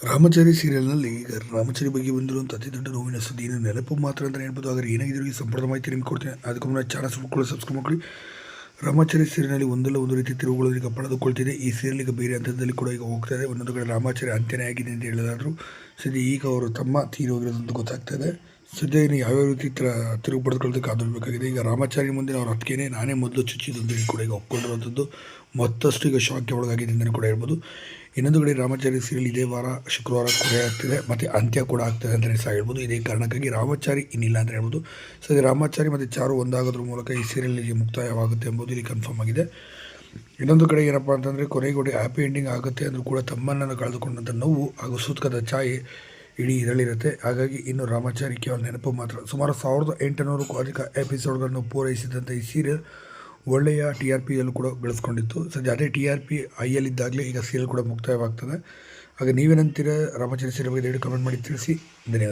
ರಾಮಚಾರಿ ಸೀರಿಯಲ್ನಲ್ಲಿ ಈಗ ರಾಮಚಾರಿ ಬಗ್ಗೆ ಬಂದಿರುವಂಥ ಅತಿ ದೊಡ್ಡ ನೋವಿನ ಸುದ್ದಿ ಏನು ನೆನಪು ಮಾತ್ರ ಅಂತ ಹೇಳ್ಬೋದು. ಆದರೆ ಏನಾಗಿದ್ದರೂ ಈ ಸಂಪೂರ್ಣ ಮಾಹಿತಿ ನಿಮ್ಗೆ ಕೊಡ್ತೇನೆ. ಅದಕ್ಕೂ ಮುನ್ನ ಚಾನಲ್ ಸುಳ್ಕೊಳ್ಳಿ ಸಬ್ಸ್ಕ್ರೈಬ್ ಮಾಡಿ ರಾಮಾಚಾರಿ ಸೀರಿಯಲ್ನಲ್ಲಿ ಒಂದಲ್ಲ ಒಂದು ರೀತಿ ತಿರುವುಗಳು ಈಗ ಪಡೆದುಕೊಳ್ತಿದೆ. ಈ ಸೀರಿಯಲ್ ಈಗ ಬೇರೆ ಹಂತದಲ್ಲಿ ಕೂಡ ಈಗ ಹೋಗ್ತಾ ಇದೆ. ಒಂದೊಂದು ಕಡೆ ರಾಮಾಚಾರಿ ಅಂತ್ಯನೇ ಆಗಿದೆ ಅಂತ ಹೇಳಿದಾದರೂ ಸದ್ಯ ಈಗ ಅವರು ತಮ್ಮ ತೀರೋಗಿರೋದಂತ ಇದೆ. ಸದ್ಯ ಇನ್ನು ಯಾವ್ಯಾವ ರೀತಿ ತರ ತಿರುವು ಪಡೆದುಕೊಳ್ಳೋದಕ್ಕೆ ಆದರಬೇಕಾಗಿದೆ ಈಗ ರಾಮಾಚಾರಿ ಮುಂದೆ ಅವ್ರ ಅತ್ತಿಗೆನೇ ನಾನೇ ಮೊದಲು ಚುಚ್ಚಿದ್ದು ಕೂಡ ಈಗ ಒಪ್ಕೊಂಡಿರುವಂಥದ್ದು ಮತ್ತಷ್ಟು ಈಗ ಶಾಕ್ಗೆ ಒಳಗಾಗಿದೆ ಅಂತಲೇ ಕೂಡ ಹೇಳ್ಬೋದು. ಇನ್ನೊಂದು ಕಡೆ ರಾಮಾಚಾರಿ ಸೀರಿಯಲ್ ಇದೇ ವಾರ ಶುಕ್ರವಾರ ಕೊನೆ ಆಗ್ತಿದೆ. ಮತ್ತು ಅಂತ್ಯ ಕೂಡ ಆಗ್ತದೆ ಅಂತಲೇ ಸಹ ಹೇಳ್ಬೋದು. ಇದೇ ಕಾರಣಕ್ಕಾಗಿ ರಾಮಾಚಾರಿ ಇನ್ನಿಲ್ಲ ಅಂತ ಹೇಳ್ಬೋದು. ಸದ್ಯ ರಾಮಾಚಾರಿ ಮತ್ತು ಚಾರು ಒಂದಾಗೋದ್ರ ಮೂಲಕ ಈ ಸೀರಿಯಲ್ಗೆ ಮುಕ್ತಾಯವಾಗುತ್ತೆ ಎಂಬುದು ಇಲ್ಲಿ ಕನ್ಫರ್ಮ್ ಆಗಿದೆ. ಇನ್ನೊಂದು ಕಡೆ ಏನಪ್ಪ ಅಂತಂದರೆ ಕೊನೆಗೊಡೆ ಹ್ಯಾಪಿ ಎಂಡಿಂಗ್ ಆಗುತ್ತೆ ಅಂದರೂ ಕೂಡ ತಮ್ಮನನ್ನು ಕಳೆದುಕೊಂಡಂಥ ನೋವು ಹಾಗೂ ಸೂತ್ಕದ ಛಾಯೆ ಇಡೀ ಇರಲಿರುತ್ತೆ ಹಾಗಾಗಿ ಇನ್ನು ರಾಮಾಚಾರಿ ಕೇವಲ ನೆನಪು ಮಾತ್ರ. ಸುಮಾರು ಸಾವಿರದ ಎಂಟುನೂರಕ್ಕೂ ಅಧಿಕ ಎಪಿಸೋಡ್ಗಳನ್ನು ಪೂರೈಸಿದಂಥ ಈ ಸೀರಿಯಲ್ ಒಳ್ಳೆಯ ಟಿ ಆರ್ ಪಿಯಲ್ಲೂ ಕೂಡ ಬೆಳೆಸ್ಕೊಂಡಿತ್ತು. ಸದ್ಯ ಅದೇ ಟಿ ಆರ್ ಪಿ ಐಯಲ್ಲಿದ್ದಾಗಲೇ ಈಗ ಸೀರಿಯಲ್ ಕೂಡ ಮುಕ್ತಾಯವಾಗ್ತದೆ. ಹಾಗೆ ನೀವೇನಂತೀರ? ರಾಮಾಚಾರಿ ಸೀರಿಯಲ್ ಬಗ್ಗೆ ಕಮೆಂಟ್ ಮಾಡಿ ತಿಳಿಸಿ. ಧನ್ಯವಾದ.